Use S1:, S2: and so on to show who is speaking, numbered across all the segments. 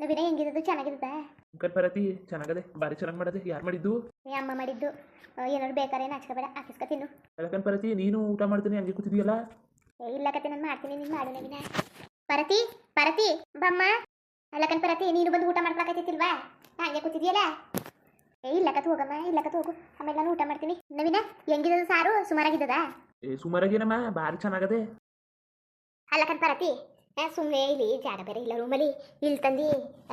S1: ನವೀನ ಹೆಂಗಿದ್ದು? ಚೆನ್ನಾಗಿರುತ್ತೆ
S2: ಅಂಕಲ್ ಪರತಿ ಚೆನ್ನಾಗದೆ ಬಾರಿ ಚೆನ್ನಾಗಿ ಮಾಡದೆ ಯಾರು ಮಾಡಿದ್ದು?
S1: ಏ ಅಮ್ಮ ಮಾಡಿದ್ದು. ಏನಾದ್ರು ಬೇಕಾರೆ ನಾಚ್ಕೋಬೇಡ ಹಾಕಿಸ್ಕೊ ತಿನ್ನು
S2: ಅಲ್ಲಕನ್ ಪರತಿ ನೀನು ಊಟ ಮಾಡ್ತೀನಿ ಹಂಗೆ ಕೂತಿದೀಯಲ್ಲ?
S1: ಏ ಇಲ್ಲ ಕತೆ ನಾನು ಮಾಡ್ತೀನಿ ನೀನು ಮಾಡು ನವೀನ. ಪರತಿ ಪರತಿ ಬಮ್ಮ. ಅಲ್ಲಕನ್ ಪರತಿ ನೀನು ಬಂದು ಊಟ ಮಾಡ್ಕೊಳಕತ್ತಿಲ್ವಾ? ಹಂಗೆ ಕೂತಿದ್ಯಲ್ಲ? ಏ ಇಲ್ಲ ಕತ್ ಹೋಗಮ್ಮ ಇಲ್ಲ ಕತ್ ಹೋಗು. ಆಮೇಲೆ ನಾನು ಊಟ ಮಾಡ್ತೀನಿ. ನವೀನ ಹೆಂಗಿದ್ದದು ಸಾರು? ಸುಮಾರಾಗಿದ್ದದ?
S2: ಏ ಸುಮಾರಾಗೇನಮ್ಮ ಬಾರಿ ಚೆನ್ನಾಗದೆ.
S1: ಅಲ್ಲಕನ್ ಪರತಿ ಸುಮ್ಮನೆ ಇಲ್ಲಿ ಜಾಗ ಬೇರೆ ಇಲ್ಲ ರೂಮಲ್ಲಿ ಇಲ್ಲಿ ತಂದು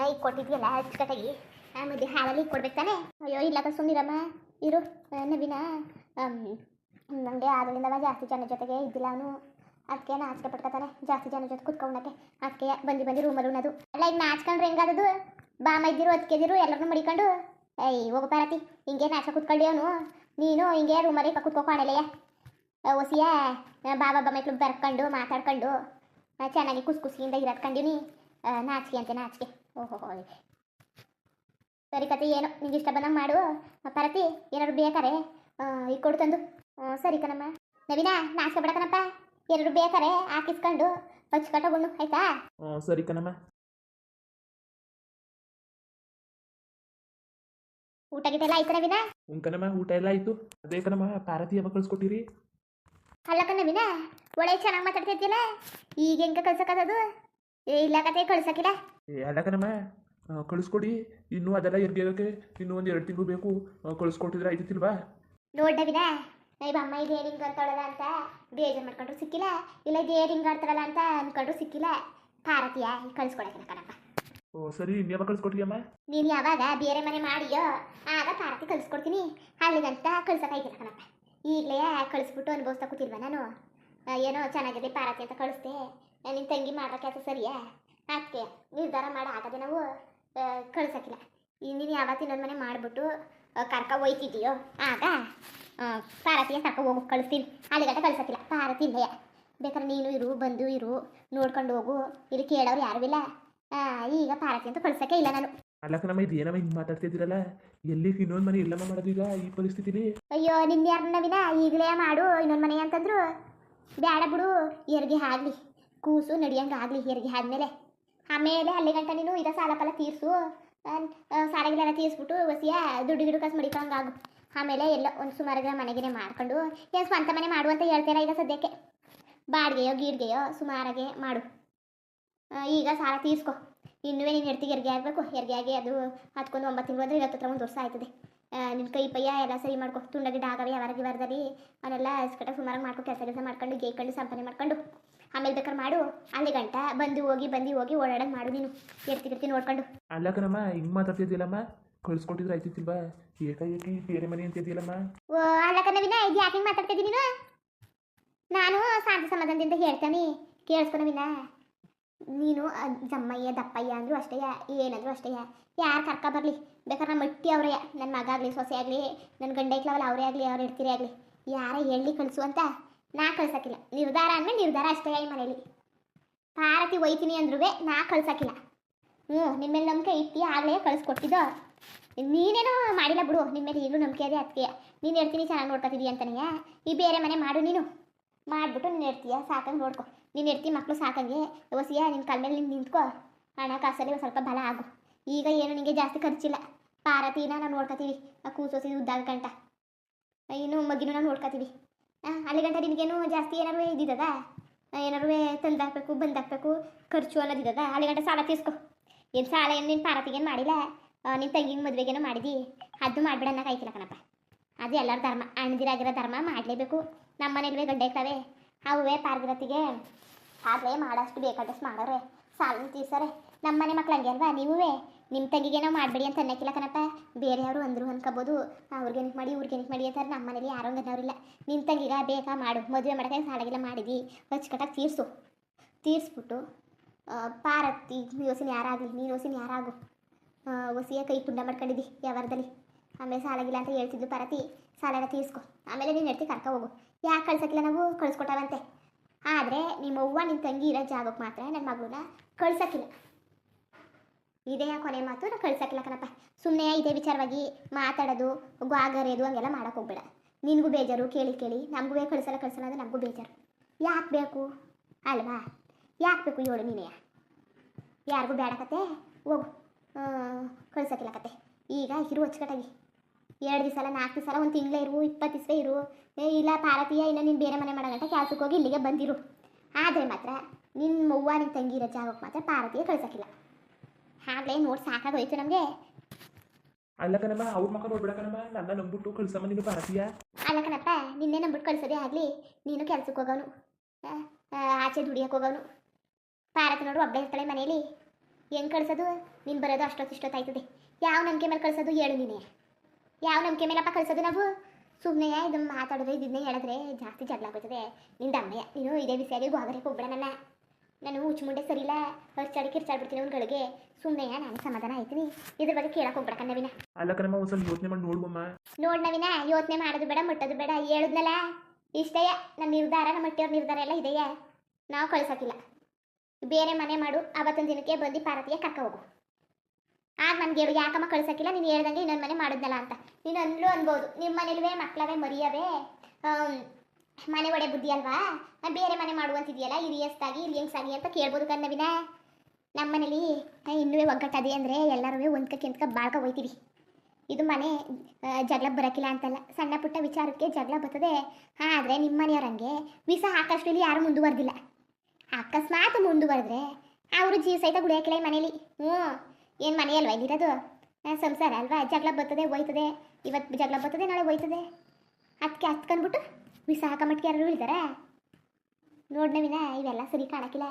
S1: ಈಗ ಕೊಟ್ಟಿದ್ಯಲ್ಲ ಅಚ್ಚುಕಟ್ಟಾಗಿ ಮಧ್ಯೆ ಹಾಲಲ್ಲಿ ಕೊಡ್ಬೇಕು ತಾನೆ. ಅಯ್ಯೋ, ಇಲ್ಲ ಸುಮ್ಮನಿರಮ್ಮ ಇರು ನವೀನ. ನನಗೆ ಆದ್ರಿಂದ ಜಾಸ್ತಿ ಜನ ಜೊತೆಗೆ ಇದ್ದಿಲ್ಲ ಅವನು. ಅದಕ್ಕೆ ನಾಚಿಕೆ ಪಡ್ಕೊತಾನೆ ಜಾಸ್ತಿ ಜನ ಜೊತೆ ಕುತ್ಕೊಂಡಕ್ಕೆ ಅದಕ್ಕೆ ಬಂದು ಬಂದು ರೂಮಲ್ಲಿ ಉಣ್ಣೋದು ಅಲ್ಲ ಈಗ ನಾಚ್ಕೊಂಡ್ರೆ ಹೆಂಗಾದದು? ಬಾಮ ಇದ್ದಿರು ಅದಕ್ಕೆದಿರು ಎಲ್ಲರನ್ನೂ ಮಡಿಕೊಂಡು. ಏಯ್, ಹೋಗು ಪಾರತಿ ಹಿಂಗೆ ನಾಚ ಕುತ್ಕೊಂಡಿ ಅವನು. ನೀನು ಹಿಂಗೆ ರೂಮಲ್ಲಿ ಕುತ್ಕೋ ಕಾಣಲೆಯ ಒಸಿಯ. ಬಾಬಾ ಬಮ್ಮಕ್ಳು ಬರ್ಕೊಂಡು, ಮಾತಾಡ್ಕೊಂಡು. ಚೆನ್ನಾಗಿ ಕುಸ್ ಕುಸಿಯಿಂದ ಇರತ್ಕೊಂಡಿನಿ ನಾಚಿಕೆ ಅಂತೆ ನಾಚಿಕೆ. ಓಹೋ ಸರಿ ಕತೆ ಏನು ನಿಂಗೆ ಇಷ್ಟ ಬಂದಂಗೆ ಮಾಡು. ಪರತಿ ಏನಾದ್ರು ಬೇಕಾರೆ ಈಗ ಕೊಡು ತಂದು. ಸರಿ ಕಣಮ್ಮ. ನವೀನ ನಾಚಿಕೆ ಬೇಡ ಕಣಪ್ಪ. ಎರಡು ಬೇಕಾರೆ ಹಾಕಿಸ್ಕೊಂಡು ಹಚ್ಕಟ್ಟಗುಣ್ಣು ಆಯ್ತಾ?
S2: ಸರಿ ಕಣಮ್ಮ.
S1: ಊಟ ಗಿಟ ಎಲ್ಲ ಆಯ್ತು ನವೀನ?
S2: ಹ್ಞೂ ಕಣಮ್ಮ ಊಟ ಎಲ್ಲ ಆಯ್ತು. ಅದೇ ಕಣಮ್ಮ ಪಾರತಿ ಯಾವಾಗ ಕಳ್ಸ್ಕೊಟ್ಟಿರಿ.
S1: ಅಲ್ಲ ಕಣವಿನ ಒಳ್ಳೆ ಚೆನ್ನಾಗಿ ಮಾತಾಡ್ತಿದ್ಯಲ್ಲ ಈಗ ಹೆಂಗ ಕಳ್ಸಕ್ಕದು ಏ ಇಲ್ಲ ಕತೆ ಕಳ್ಸಕ್ಕಿಲ್ಲ
S2: ಏ ಅಲ್ಲ ಕಣಮ್ಮ ಆ, ಕಳಿಸ್ಕೊಡಿ. ಇನ್ನೂ ಅದೆಲ್ಲ ಎರ್ಗೇಗಕ್ಕೆ ಇನ್ನೂ ಒಂದು ಎರಡು ತಿಂಗಳು ಬೇಕು. ಕಳಿಸ್ಕೊಟ್ಟಿದ್ರೆ ಆಯ್ತಿಲ್ವಾ
S1: ನೋಡ್ಡವಿನ ನೈಬ ಅಮ್ಮ ಇದು ಹಿಂಗೆ ಅಂತಾಳಲ್ಲ ಅಂತ ಬೇಜಾರು ಮಾಡ್ಕೊಂಡ್ರು ಸಿಕ್ಕಿಲ್ಲ. ಇಲ್ಲ ಇದು ಹಿಂಗೆ ಆಡ್ತಾರಲ್ಲ ಅಂತ ಅನ್ಕೊಂಡ್ರು ಸಿಕ್ಕಿಲ್ಲ. ಭಾರತೀಯ ಕಳಿಸ್ಕೊಡಕ್ಕಿಲ್ಲ ಕಣಪ್ಪ.
S2: ಓ ಸರಿ ಇನ್ಯಾವಾಗ ಅಮ್ಮ
S1: ನೀನು ಯಾವಾಗ ಬೇರೆ ಮನೆ ಮಾಡಿಯೋ ಆಗ ಭಾರತಿ ಕಳಿಸ್ಕೊಡ್ತೀನಿ. ಅಲ್ಲಿಗಂತ ಕಳ್ಸಕ್ಕಾಯ್ತಿಲ್ಲ ಕಣಪ್ಪ. ಈಗಲೇ ಕಳಿಸ್ಬಿಟ್ಟು ಅನುಭವಿಸ್ತಾ ಕೂತಿಲ್ವ ನಾನು? ಏನೋ ಚೆನ್ನಾಗಿದೆ ಪಾರತಿ ಅಂತ ಕಳಿಸ್ದೆ. ನಿನ್ನ ತಂಗಿ ಮಾಡೋ ಕೆಲಸ ಸರಿಯಾ? ಅದಕ್ಕೆ ನಿರ್ಧಾರ ಮಾಡಿ ಆಗದೆ ನಾವು ಕಳ್ಸೋಕ್ಕಿಲ್ಲ. ನೀನು ಯಾವತ್ತು ಇನ್ನೊಂದು ಮನೆ ಮಾಡಿಬಿಟ್ಟು ಕರ್ಕ ಒಯ್ತಿದ್ದೀಯೋ ಆಗ ಪಾರತಿಯ ಕರ್ಕ ಹೋಗು, ಕಳಿಸ್ತೀನಿ. ಅಲ್ಲಿಗಡೆ ಕಳ್ಸೋಕ್ಕಿಲ್ಲ. ಪಾರತಿ ಇಲ್ಲಯ್ಯ ಬೇಕಾದ್ರೆ ನೀನು ಇರು, ಬಂದು ಇರು, ನೋಡ್ಕೊಂಡು ಹೋಗು. ಇಲ್ಲಿ ಕೇಳೋರು ಯಾರು ಇಲ್ಲ. ಈಗ ಪಾರತಿ ಅಂತ ಕಳ್ಸೋಕ್ಕೆ ಇಲ್ಲ ನಾನು.
S2: ಅಲ್ಲ ನಮ್ಮ ಇದು ಏನಮ್ಮ ಹಿಂಗೆ ಮಾತಾಡ್ತಿದ್ದೀರಲ್ಲ? ಎಲ್ಲಿ ಇನ್ನೊಂದು ಮನೆ ಇಲ್ಲಮ್ಮ ಮಾಡೋದು ಈಗ ಈ ಪರಿಸ್ಥಿತಿಲಿ?
S1: ಅಯ್ಯೋ ನಿನ್ನ ಯಾರು ನವಿನ ಈಗಲೇ ಮಾಡು ಇನ್ನೊಂದ್ ಮನೆ ಅಂತಂದ್ರು. ಬೇಡ ಬಿಡು ಹೆರಿಗೆ ಆಗ್ಲಿ. ಕೂಸು ನಡಿಯಂಗ ಆಗ್ಲಿ ಹೆರಿಗೆ ಆದಮೇಲೆ. ಆಮೇಲೆ ಅಲ್ಲಿ ಗಂಟ ನೀನು ಇರೋ ಸಾಲ ಪಾಲ ತೀರಿಸು ಸಾಲಗಿಲೆಲ್ಲ ತೀರ್ಸ್ಬಿಟ್ಟು ವಸಿಯ ದುಡ್ಡು ಗಿಡ ಕಾಸು ಮಡಿಕಂಗಾಗು ಆಮೇಲೆ ಎಲ್ಲ ಒಂದು ಸುಮಾರು ಮನೆಗೆ ಮಾಡ್ಕೊಂಡು ಏನು ಸ್ವಂತ ಮನೆ ಮಾಡು ಅಂತ ಹೇಳ್ತೀರಾ ಈಗ ಸದ್ಯಕ್ಕೆ. ಬಾಡಿಗೆಯೋ ಗೀಡ್ಗೆಯೋ ಸುಮಾರಾಗೆ ಮಾಡು. ಈಗ ಸಾಲ ತೀರಿಸ್ಕೊ. ಇನ್ನೂ ನೀನು ಹೆರ್ತಿಗೆ ಹೆರಿಗೆ ಆಗಬೇಕು? ಹೆರಿಗೆ ಆಗಿ ಅದು ಹತ್ಕೊಂಡು ಒಂಬತ್ತು ತಿಂಗಳು ಅಂದರೆ ಇವತ್ತು ಹತ್ರ ಒಂದು ವರ್ಷ ಆಯ್ತದೆ. ನಿನ್ನ ಕೈ ಪಯ್ಯ ಎಲ್ಲ ಸರಿ ಮಾಡ್ಕೊ. ತುಂಡ ಗಿಡ ಆಗವೆ ಯಾವಾಗ ವಾರದಲ್ಲಿ ಅವನ್ನೆಲ್ಲ ಕಟ್ಟ ಸುಮಾರಾಗಿ ಮಾಡ್ಕೊ ಕೆಲಸ ಕೆಲಸ ಮಾಡ್ಕೊಂಡು ಗೇಯ್ಕೊಂಡು ಸಂಪಾದನೆ ಮಾಡ್ಕೊಂಡು. ಆಮೇಲೆ ಬೇಕಾದ್ರೆ ಮಾಡು. ಅಲ್ಲಿ ಗಂಟ ಬಂದು ಹೋಗಿ ಬಂದು ಹೋಗಿ ಓಡಾಡೋದು ಮಾಡು ನೀನು. ಎರ್ತಿ ಗಿರ್ತಿ ನೋಡ್ಕೊಂಡು.
S2: ಅಲ್ಲ ಕಣಮ್ಮ ಹಿಂಗೆ ಮಾತಾಡ್ತಿದ್ದಿಲ್ಲಮ್ಮ ಕಳಿಸ್ಕೊಟ್ಟಿದ್ರೆ ಆಯ್ತಿತ್ತಿಲ್ವಾ ಏಕಾಏಕಿ ಬೇರೆ ಮನೆ ಅಂತಿದ್ದಿಲ್ಲಮ್ಮ
S1: ಓ ಅಲ್ಲ ಕಣವಿನ ಇದು ಯಾಕೆ ಹಿಂಗೆ ಮಾತಾಡ್ತಿದ್ದೀನಿ ನೀನು? ನಾನು ಶಾಂತಿ ಸಮಾಧಾನದಿಂದ ಹೇಳ್ತಾನೆ. ಕೇಳಿಸ್ಕೊ ನವೀನ ನೀನು ಜಮ್ಮಯ್ಯ, ದಪ್ಪಯ್ಯ ಅಂದ್ರು ಅಷ್ಟೇ, ಏನಾದರೂ ಅಷ್ಟೇ. ಯಾರು ಕರ್ಕ ಬರಲಿ? ಬೇಕಾದ್ರೆ ನಮ್ಮ ಮಟ್ಟಿ ಅವರೇ. ನನ್ನ ಮಗ ಆಗಲಿ, ಸೊಸೆ ಆಗಲಿ ನನ್ನ ಗಂಡ ಐಕ್ಲವಲ್ಲ ಅವರೇ ಆಗಲಿ, ಅವ್ರು ಇಡ್ತೀರಿ ಆಗಲಿ. ಯಾರೇ ಹೇಳಿ ಕಳಿಸು ಅಂತ ನಾ ಕಳ್ಸಕ್ಕಿಲ್ಲ ನಿರ್ಧಾರ ಅಂದ್ಮೇಲೆ ನಿರ್ಧಾರ ಅಷ್ಟೇ ಈ ಮನೇಲಿ. ಪಾರತಿ ಒಯ್ತೀನಿ ಅಂದ್ರೂ ನಾ ಕಳ್ಸಕ್ಕಿಲ್ಲ ಹ್ಞೂ ನಿಮ್ಮ ಮೇಲೆ ನಂಬಿಕೆ ಇಟ್ಟು ಆಗಲೇ ಕಳಿಸ್ಕೊಟ್ಟಿದ್ದು. ನೀನೇನೋ ಮಾಡಿಲ್ಲ ಬಿಡು. ನಿಮ್ಮ ಮೇಲೆ ಈಗಲೂ ನಂಬಿಕೆ ಅದೇ ಅದಕ್ಕೆ ನೀನು ಹೇಳ್ತೀನಿ ಚೆನ್ನಾಗಿ ನೋಡ್ಕೊತಿದ್ದೀಯ ಅಂತನೇ. ಈ ಬೇರೆ ಮನೆ ಮಾಡು ನೀನು. ಮಾಡಿಬಿಟ್ಟು ನೀನು ಹೇಳ್ತೀಯ. ಸಾಕಂಗೆ ನೋಡ್ಕೊ. ನೀನು ಇರ್ತಿ ಮಕ್ಕಳು ಸಾಕಂಗೆ ಹೊಸಿಯ ನಿನ್ನ ಕಾಲ ಮೇಲೆ ನೀನು ನಿಂತ್ಕೋ. ಹಣ, ಕಾಸಲ್ಲಿ ಒಂದ್ ಸ್ವಲ್ಪ ಬಲ ಆಗು. ಈಗ ಏನು ನಿನಗೆ ಜಾಸ್ತಿ ಖರ್ಚಿಲ್ಲ. ಪಾರತಿನ ನಾನು ನೋಡ್ಕೋತೀವಿ. ಆ ಕೂಸೋಸಿ ಉದ್ದಾಗ ಗಂಟ. ಇನ್ನು ಮಗಿನೂ ನಾನು ನೋಡ್ಕೊತೀವಿ. ಅಲ್ಲಿ ಗಂಟ ನಿನಗೇನು ಜಾಸ್ತಿ ಏನಾರು ಇದ್ದಿದ್ದದ ಏನಾರು ತಂದಾಕ್ಬೇಕು, ಬಂದಾಕ್ಬೇಕು, ಖರ್ಚು ಅನ್ನೋದಿದ್ದದ ಅಲ್ಲಿ ಗಂಟ ಸಾಲ ತೀರ್ಸ್ಕೊ. ಏನು ಸಾಲ ಏನು ನಿನ್ನ ಪಾರತಿಗೇನು ಮಾಡಿಲ್ಲ? ನಿನ್ನ ತಂಗಿನ ಮದುವೆಗೇನೋ ಮಾಡಿದಿ? ಅದು ಮಾಡ್ಬೇಡ ಕಾಯ್ತಿಲ್ಲ ಕಣಪ್ಪ. ಅದು ಎಲ್ಲರ ಧರ್ಮ. ಅಣ್ಣದಿರಾಗಿರೋ ಧರ್ಮ ಮಾಡಲೇಬೇಕು. ನಮ್ಮ ಮನೇಲಿ ಗಡ್ಡೆ ಇರ್ತವೆ. ಅವೇ ಪಾರ್ಗಿರತಿಗೆ ಆದರೆ ಮಾಡಷ್ಟು ಬೇಕಾದಷ್ಟು ಮಾಡೋರೆ ಸಾಲ ತೀರ್ಸರೆ ನಮ್ಮ ಮನೆ ಮಕ್ಳು ಹಂಗೆ ಅಲ್ವಾ? ನೀವೇ ನಿಮ್ಮ ನಾವು ಮಾಡಬೇಡಿ ಅಂತ ಅನ್ನಕ್ಕಿಲ್ಲ ಕಣಪ್ಪ. ಬೇರೆಯವರು ಅಂದರು ಅನ್ಕೋಬೋದು. ಅವ್ರಿಗೇನಕ್ಕೆ ಮಾಡಿ ಇವ್ರಿಗೇನಕ್ಕೆ ಮಾಡಿ ಅಂತಾರೆ ನಮ್ಮ ಮನೇಲಿ ಯಾರೋ ಅನ್ನೋರಿಲ್ಲ ನಿಮ್ಮ ತಂಗಿಗ ಬೇಕಾ ಮಾಡು. ಮದುವೆ ಮಾಡೋಕೆ ಸಾಲಾಗಿಲ್ಲ ಮಾಡಿದಿ. ಅಚ್ಚುಕಟ್ಟಾಗಿ ತೀರಿಸು. ತೀರಿಸ್ಬಿಟ್ಟು ಪಾರತ್ತಿ ಯೋಸಿನ ಯಾರಾಗಲಿ, ನೀನು ಯೋಸಿನ ಯಾರಾಗು? ಒಸಿಯ ಕೈ ತುಂಡ ಮಾಡ್ಕೊಂಡಿದ್ದಿ ವ್ಯವಹಾರದಲ್ಲಿ ಆಮೇಲೆ ಸಾಲಾಗಿಲ್ಲ ಅಂತ ಹೇಳ್ತಿದ್ದು ಪಾರತಿ ಸಾಲ ಎಲ್ಲ ತೀರಿಸ್ಕೊ. ಆಮೇಲೆ ನೀನು ಹೇಳ್ತಿ ಕರ್ಕ ಹೋಗು. ಯಾಕೆ ಕಳ್ಸಕ್ಕಿಲ್ಲ ನಾವು? ಕಳಿಸ್ಕೊಟ್ಟವಂತೆ. ಆದರೆ ನಿಮ್ಮ ಅವ್ವ ನಿನ್ನ ತಂಗಿ ಇರೋ ಜಾಗಕ್ಕೆ ಮಾತ್ರ ನನ್ನ ಮಗಳನ್ನ ಕಳ್ಸೋಕ್ಕಿಲ್ಲ. ಇದೇ ಕೊನೆ ಮಾತು ನಾನು ಕಳ್ಸೋಕ್ಕಿಲ್ಲ ಕಣಪ್ಪ. ಸುಮ್ಮನೆ ಇದೇ ವಿಚಾರವಾಗಿ ಮಾತಾಡೋದು, ಗ್ವಾಗರೆಯೋದು ಹಂಗೆಲ್ಲ ಮಾಡೋಕೆ ಹೋಗ್ಬೇಡ. ನಿನಗೂ ಬೇಜಾರು, ಕೇಳಿ ಕೇಳಿ. ನಮಗೂ ಕಳ್ಸಲ್ಲ ಕಳ್ಸಲ್ಲ ಅಂದರೆ ನಮಗೂ ಬೇಜಾರು. ಯಾಕೆ ಬೇಕು? ಅಲ್ವಾ? ಯಾಕೆ ಬೇಕು ಹೇಳು ಯಾ ಯಾರಿಗೂ ಬೇಡ ಕತೆ? ಹೋಗು. ಕಳ್ಸೋಕ್ಕಿಲ್ಲ ಕತೆ. ಈಗ ಇರು ಅಚ್ಚುಕಟ್ಟಾಗಿ ಎರಡು ದಿವಸ ಅಲ್ಲ ನಾಲ್ಕು ದಿವಸ ಅಲ್ಲ ಒಂದು ತಿಂಗಳೇ ಇರು ಇಪ್ಪತ್ತು ದಿವಸ ಇರು. ಏ ಇಲ್ಲ ಪಾರತೀಯ ಇನ್ನು ನೀನು ಬೇರೆ ಮನೆ ಮಾಡೋಣ ಗಂಟ ಕೆಲಸಕ್ಕೆ ಹೋಗಿ ಇಲ್ಲಿಗೆ ಬಂದಿರು. ಆದರೆ ಮಾತ್ರ ನಿನ್ನ ಅವ್ವ ನಿನ್ನ ತಂಗಿ ಇರೋ ಜಾಗಕ್ಕೆ ಮಾತ್ರ ಪಾರತೀಯ ಕಳ್ಸೋಕ್ಕಿಲ್ಲ. ಆಗಲೇ ನೋಡಿ ಸಾಕಾಗೋಯ್ತು ನಮಗೆ.
S2: ಅಲ್ಲ ಕಣಮ್ಮ ಅವ್ರ ಮಕ್ಕ ನೋಡ್ಬೇಡ ಕಣಮ್ಮ ನನ್ನ ನಂಬಿಟ್ಟು ಕಳ್ಸಮ್ಮ ನೀನು ಭಾರತೀಯ
S1: ಅಲ್ಲ ಕಣಪ್ಪ ನಿನ್ನೆ ನಂಬಿಟ್ಟು ಕಳ್ಸೋದೇ ಆಗಲಿ ನೀನು ಕೆಲ್ಸಕ್ಕೆ ಹೋಗೋನು ಆಚೆ ದುಡಿಯಕ್ಕೆ ಹೋಗೋನು ಪಾರತಿ ನೋಡು ಒಬ್ಬಳೆ ಇರ್ತಾಳೆ ಮನೇಲಿ. ಹೆಂಗೆ ಕಳ್ಸೋದು? ನೀನು ಬರೋದು ಅಷ್ಟೊತ್ತು ಇಷ್ಟೊತ್ತಾಯ್ತದೆ ಯಾವ ನಂಬಿಕೆ ಮೇಲೆ ಕಳ್ಸೋದು ಹೇಳು ನೀನೆ. ಯಾವ ನಂಬಿಕೆ ಮೇಲಪ್ಪ ಕಳ್ಸೋದು ನಾವು? ಸುಮ್ಮನೆ ಇದು ಮಾತಾಡಿದ್ರೆ ಇದನ್ನೇ ಹೇಳಿದ್ರೆ ಜಾಸ್ತಿ ಜಗಳ ಆಗೋಯ್ತದೆ. ನಿಂದ ಅಮ್ಮಯ್ಯ ನೀನು ಇದೇ ಬಿಸಿಯಾಗಿ ಗೋಗರಕ್ಕೆ ಹೋಗ್ಬೇಡ ನನ್ನ. ನಾನು ಹುಚ್ಚು ಮುಂಡೆ ಸರಿಯಿಲ್ಲ ಹರ್ಚಾಡಿ ಕಿರ್ಚಾಡ್ಬಿಡ್ತೀನಿ ಅವ್ನುಗಳಿಗೆ. ಸುಮ್ಮನೆ ನಾನು ಸಮಾಧಾನ ಆಯ್ತೀನಿ. ಇದ್ರ ಬಗ್ಗೆ ಕೇಳಕ್ಕೆ ಹೋಗ್ಬೇಡ ನವೀನ.
S2: ಅಲ್ಲ ಕಣಮ್ಮ ಯೋಚನೆ ಮಾಡಿ ನೋಡ್ಬಮ್ಮ
S1: ನೋಡ್ ನವೀನ ಯೋಚನೆ ಮಾಡೋದು ಬೇಡ ಮುಟ್ಟೋದು ಬೇಡ ಹೇಳುದ್ನಲ್ಲ? ಇಷ್ಟೇ ನನ್ನ ನಿರ್ಧಾರ ನಮ್ಮ ಮಟ್ಟಿಯವ್ರ ನಿರ್ಧಾರ ಎಲ್ಲ ಇದೆಯಾ? ನಾವು ಕಳ್ಸೋಕ್ಕಿಲ್ಲ. ಬೇರೆ ಮನೆ ಮಾಡು ಅವತ್ತೊಂದು ದಿನಕ್ಕೆ ಬಂದು ಪಾರತಿಗೆ ಕರ್ಕ ಹೋಗು. ಆಗ ನನಗೆ ಯಾಕಮ್ಮ ಕಳ್ಸೋಕ್ಕಿಲ್ಲ? ನೀನು ಹೇಳ್ದಂಗೆ ಇನ್ನೊಂದು ಮನೆ ಮಾಡಿದ್ನಲ್ಲ ಅಂತ. ನೀನು ಅನ್ಲು ಅನ್ಬೋದು. ನಿಮ್ಮ ಮನೇಲುವೆ ಮಕ್ಕಳವೇ ಮರಿಯವೇ? ಮನೆ ಒಡೆ ಬುದ್ಧಿ ಅಲ್ವಾ? ಬೇರೆ ಮನೆ ಮಾಡುವಂತಿದೆಯಲ್ಲ, ಹಿರಿಯಸ್ತಾಗಿ, ಹಿರಿಯಂಗ್ಸಾಗಿ ಅಂತ ಕೇಳ್ಬೋದು ಕನ್ನವಿನ. ನಮ್ಮ ಮನೇಲಿ ಇನ್ನೂ ಒಗ್ಗಟ್ಟದೆ ಅಂದರೆ ಎಲ್ಲರೂ ಒಂದ್ಕ ಕೆಂತ್ಕ ಬಾಳ್ಕ ಹೋಯ್ತೀವಿ ಇದು ಮನೆ ಜಗಳ ಬರೋಕ್ಕಿಲ್ಲ ಅಂತಲ್ಲ. ಸಣ್ಣ ಪುಟ್ಟ ವಿಚಾರಕ್ಕೆ ಜಗಳ ಬರ್ತದೆ. ಆದರೆ ನಿಮ್ಮ ಮನೆಯವ್ರಂಗೆ ವಿಸ ಹಾಕಷ್ಟರಲ್ಲಿ ಯಾರೂ ಮುಂದುವರೆದಿಲ್ಲ. ಅಕಸ್ಮಾತ್ ಮುಂದುವರೆದ್ರೆ, ಅವರು ಜೀವ ಸಹಿತ ಗುಡಿಯಾಕಿಲ್ಲ ಈ ಮನೇಲಿ. ಹ್ಞೂ ಏನು ಮನೆ ಅಲ್ವಾ ಇಲ್ಲಿರೋದು? ಆ, ಸಂಸಾರ ಅಲ್ವಾ? ಜಗಳ ಬರ್ತದೆ ಹೋಯ್ತದೆ. ಇವತ್ತು ಜಗಳ ಬರ್ತದೆ ನಾಳೆ ಹೋಯ್ತದೆ. ಅದಕ್ಕೆ ಹತ್ಕೊಂಡ್ಬಿಟ್ಟು ವಿಷ ಹಾಕ ಮಟ್ಟಿಗೆ ಯಾರು ಇದ್ದಾರಾ ನೋಡ್ ನವೀನ ಇವೆಲ್ಲ ಸರಿ ಕಾಣಕ್ಕಿಲ್ಲ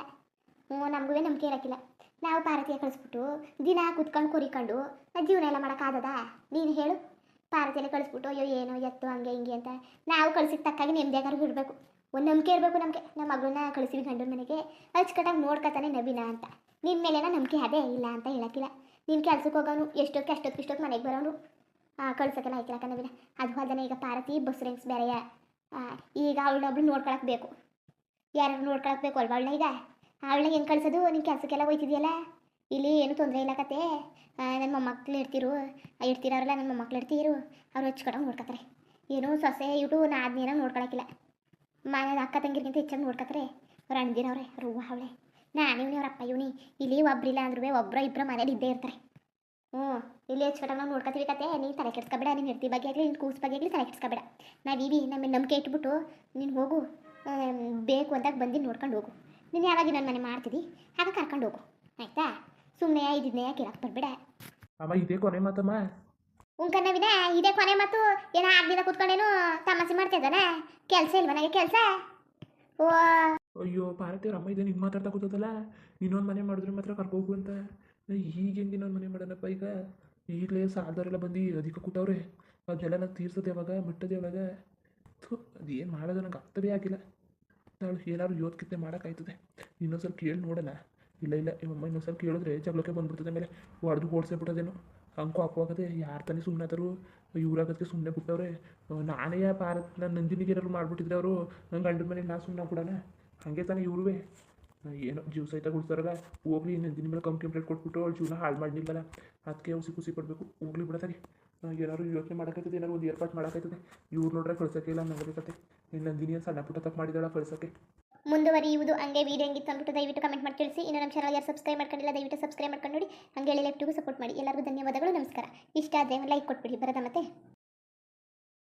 S1: ಹ್ಞೂ ನಮಗೂ ನಂಬಿಕೆ ಇರೋಕ್ಕಿಲ್ಲ ನಾವು ಪಾರತಿಯ ಕಳಿಸ್ಬಿಟ್ಟು ದಿನ ಕುತ್ಕೊಂಡು ಕುರಿಕೊಂಡು ಜೀವನ ಎಲ್ಲ ಮಾಡೋಕ್ಕಾಗದ ನೀನು ಹೇಳು. ಪಾರತಿಯಲ್ಲಿ ಕಳಿಸ್ಬಿಟ್ಟು ಅಯ್ಯೋ ಏನೋ ಎತ್ತು ಹಂಗೆ ಹಿಂಗೆ ಅಂತ ನಾವು ಕಳ್ಸಿದ ತಕ್ಕಾಗಿ ನೆಮ್ಮದಿಯಾಗಾರು ಬಿಡಬೇಕು ಒಂದು ನಂಬಿಕೆ ಇರಬೇಕು ನಮಗೆ. ನಮ್ಮ ಮಗಳನ್ನ ಕಳಿಸಿವಿ ಗಂಡನ ಮನೆಗೆ. ಅಚ್ಚುಕಟ್ಟಾಗಿ ನೋಡ್ಕೊತಾನೆ ನವೀನ ಅಂತ. ನಿನ್ನ ಮೇಲೆಲ್ಲ ನಂಬಿಕೆ ಅದೇ ಇಲ್ಲ ಅಂತ ಹೇಳಕ್ಕಿಲ್ಲ. ನೀನು ಕೆಲ್ಸಕ್ಕೆ ಹೋಗೋನು ಎಷ್ಟೊತ್ತು ಅಷ್ಟೊತ್ತು ಇಷ್ಟೊತ್ತು ಮನೆಗೆ ಬರೋನು. ಕಳ್ಸೋಕ್ಕೆಲ್ಲ ಆಯ್ತಿಲ್ಲ ಬಿಡ. ಅದು ಹೋದನೆ ಈಗ ಪಾರತಿ ಬಸ್ ರೇಂಜ್ ಬೇರೆಯ. ಈಗ ಅವಳನ್ನೊಬ್ಳು ನೋಡ್ಕೊಳಕ್ಕೆ ಬೇಕು. ಯಾರು ನೋಡ್ಕೊಳಕ್ಕೆ ಬೇಕು ಅಲ್ವಾ ಅವಳನ್ನ ಈಗ? ಅವಳನ್ನ ಹೆಂಗೆ ಕಳ್ಸೋದು? ನೀನು ಕೆಲಸಕ್ಕೆಲ್ಲ ಹೋಯ್ತಿದೆಯಲ್ಲ? ಇಲ್ಲಿ ಏನು ತೊಂದರೆ ಇಲ್ಲ ಕತೆ. ನನ್ನ ಮೊಮ್ಮಕ್ಳು ಇರ್ತಿರು. ಇರ್ತಿರವ್ರಲ್ಲ ನನ್ನ ಮೊಮ್ಮಕ್ಳು ಇರ್ತೀರು. ಅವ್ರು ಹಚ್ಕೊಡಂಗೆ ನೋಡ್ಕೊತಾರೆ. ಏನು ಸೊಸೆ ಇಟ್ಟು ನಾದ್ನೇನ ನೋಡ್ಕೊಳಕ್ಕಿಲ್ಲ ಮನೆ ಅಕ್ಕ ತಂಗಿರ್ಗಿಂತ ಹೆಚ್ಚಾಗಿ ನೋಡ್ಕೊತಾರೆ. ಅವ್ರು ಅಣ್ದಿನವ್ರೆ ಅವ್ರು ಅವಳೆ. ನಾನು ಇವ್ನಿ ಅವ್ರ ಅಪ್ಪ ಇವನಿ ಇಲ್ಲಿ ಒಬ್ರಿಲ್ಲ ಅಂದ್ರೂ ಒಬ್ಬರ ಇಬ್ಬರ ಮನೇಲಿ ಇದ್ದೇ ಇರ್ತಾರೆ. ಹ್ಞೂ ಇಲ್ಲಿ ಹೆಚ್ಚು ನಾವು ನೋಡ್ಕೊತೀವಿ ಕತೆ ನೀನು ತಲೆ ಕೆಡ್ಸ್ಕೊಬೇಡ ನೀನು ಹೆಡ್ತಿ ಬಗ್ಗೆ ಆಗಲಿ ನಿನ್ನ ಕೂಸ್ ಬಗ್ಗೆ ಆಗಲಿ ತಲೆ ಕೆಡ್ಸ್ಕೊಬೇಡ. ನಾವು ಇವಿ ನಮ್ಮ ನಂಬಿಕೆ ಇಟ್ಬಿಟ್ಟು ನೀನು ಹೋಗು ಬೇಕು ಅಂದಾಗ ಬಂದು ನೋಡ್ಕೊಂಡು ಹೋಗು. ನೀನು ಯಾವಾಗ ನನ್ನ ಮನೆ ಮಾಡ್ತಿದ್ದಿ ಹಾಗೆ ಕರ್ಕೊಂಡು ಹೋಗು. ಆಯ್ತಾ? ಸುಮ್ಮನೆ ಇದಿದ್ನೇ ಕೇಳಕ್ಕೆ ಬರಬೇಡ.
S2: ಅಮ್ಮ ಇದೇ ಕೊನೆ ಮಾತಮ್ಮ.
S1: ಉಂಕನ್ನವಿನ ಇದೇ ಕೊನೆ ಮತ್ತು ಏನೋ ಆಗ್ದಿನ ದಿನ ಕೂತ್ಕೊಂಡೇನು ತಮಾಷೆ ಮಾಡ್ತಾ ಇದ್ದಾನೆ ಕೆಲಸ ಇಲ್ವ ನನಗೆ ಕೆಲಸ? ಓ
S2: ಅಯ್ಯೋ ಪಾರತಿಯವ್ರ ಅಮ್ಮ ಇದೆ ನಿನ್ನ ಮಾತಾಡ್ತಾ ಕೂತದಲ್ಲ? ಇನ್ನೊಂದು ಮನೆ ಮಾಡಿದ್ರೆ ಮಾತ್ರ ಕರ್ಕೋಗು ಅಂತ. ಈಗ ಹೆಂಗೆ ಇನ್ನೊಂದು ಮನೆ ಮಾಡೋಣಪ್ಪ ಈಗ? ಈಗಲೇ ಸಾಲದವರೆಲ್ಲ ಬಂದು ಅದಕ್ಕೆ ಕೂತವ್ರೆ. ಅದನ್ನೆಲ್ಲ ನಾನು ತೀರ್ಸದೆ ಯಾವಾಗ? ಬಿಟ್ಟದೆ ಯಾವಾಗ? ಥು, ಅದೇನು ಮಾಡೋದು ನಂಗೆ ಅರ್ಥವೇ ಆಗಿಲ್ಲ. ನಾಳು ಏನಾದ್ರು ಯೋತ್ಕಿತ್ತೆ ಮಾಡೋಕ್ಕಾಯ್ತದೆ. ಇನ್ನೊಂದ್ಸಲ ಕೇಳಿ ನೋಡೋಣ. ಇಲ್ಲ ಇಲ್ಲ ಇವಮ್ಮ ಇನ್ನೊಂದ್ಸಲ ಕೇಳಿದ್ರೆ ಜಗಳಕ್ಕೆ ಬಂದ್ಬಿಡ್ತದೆ ಮೇಲೆ ಹೊಡೆದು ಓಡಿಸೇ ಬಿಡೋದೇನು ಹಂಗೂ ಅಪ್ಪವಾಗದೆ ಯಾರು ತಾನೇ ಸುಮ್ಮನೆ ಆದರು ಇವ್ರಾಗದಕ್ಕೆ ಸುಮ್ಮನೆ ಬಿಟ್ಟವ್ರೆ. ನಾನೇ ಭಾರತ್ ನನ್ನ ನಂದಿನಿಗೆ ಏನಾದ್ರು ಮಾಡಿಬಿಟ್ಟಿದ್ರೆ ಅವರು, ನಂಗೆ ಗಂಡನ ಮನೆಗೆ ನಾ ಸುಮ್ಮನೆ ಬಿಡೋಣ ಹಾಗೆ ತಾನೇ ಇವ್ರುವೆ ಏನೋ ಜೀವ ಸಹಿತ ಕೊಡ್ತಾರಲ್ಲ, ಹೋಗ್ಲಿ ನಂದಿನಿ ಮೇಲೆ ಕಮ್ಮಿ ಕಂಪ್ಲೇಂಟ್ ಕೊಟ್ಬಿಟ್ಟು ಅವ್ಳು ಜೀವನ ಹಾಳು ಮಾಡಲಿಲ್ಲಲ್ಲ ಅದಕ್ಕೆ ಖುಷಿ ಖುಷಿ ಕೊಡಬೇಕು ಹೋಗ್ಲಿ ಬಿಡತ್ತಾಗೆ ಏನಾದ್ರು ಯೋಚನೆ ಮಾಡೋಕ್ಕಾಯ್ತದೆ ಏನಾದ್ರು ಒಂದು ಏರ್ಪಾಟ್ ಮಾಡೋಕ್ಕಾಯ್ತದೆ ಇವ್ರು ನೋಡ್ರೆ ಕಳ್ಸೋಕೆ ಇಲ್ಲ ನಂಗೆ ಕತೆ. ನಂದಿನಿ ದಿನ ಸಣ್ಣ ಪುಟ್ಟ ತಪ್ಪು ಮಾಡಿದಾಳ ಕಳ್ಸೋಕ್ಕೆ
S1: ಮುಂದುವರಿಯುವುದು ಹಂಗೆ ವೀಡಿಯೋ ಹೆಂಗಿತ್ತು ದಯವಿಟ್ಟು ಕಮೆಂಟ್ ಮಾಡಿ ತಿಳಿಸಿ. ಇನ್ನು ನಮ್ಮ ಚಾನಲ್ ಯಾರು ಸಬ್ಸ್ಕ್ರೈಬ್ ಮಾಡ್ಕೊಂಡಿಲ್ಲ, ದಯವಿಟ್ಟು ಸಬ್ಸ್ಕ್ರೈಬ್ ಮಾಡ್ಕೊಂಡು ನೋಡಿ. ಹಂಗೆ ಲೆಫ್ಟಿಗೂ ಸಪೋರ್ಟ್ ಮಾಡಿ. ಎಲ್ಲರಿಗೂ ಧನ್ಯವಾದಗಳು, ನಮಸ್ಕಾರ. ಇಷ್ಟ ಆದರೆ ಲೈಕ್ ಕೊಟ್ಬಿಡಿ. ಬರೋದ ಮತ್ತೆ?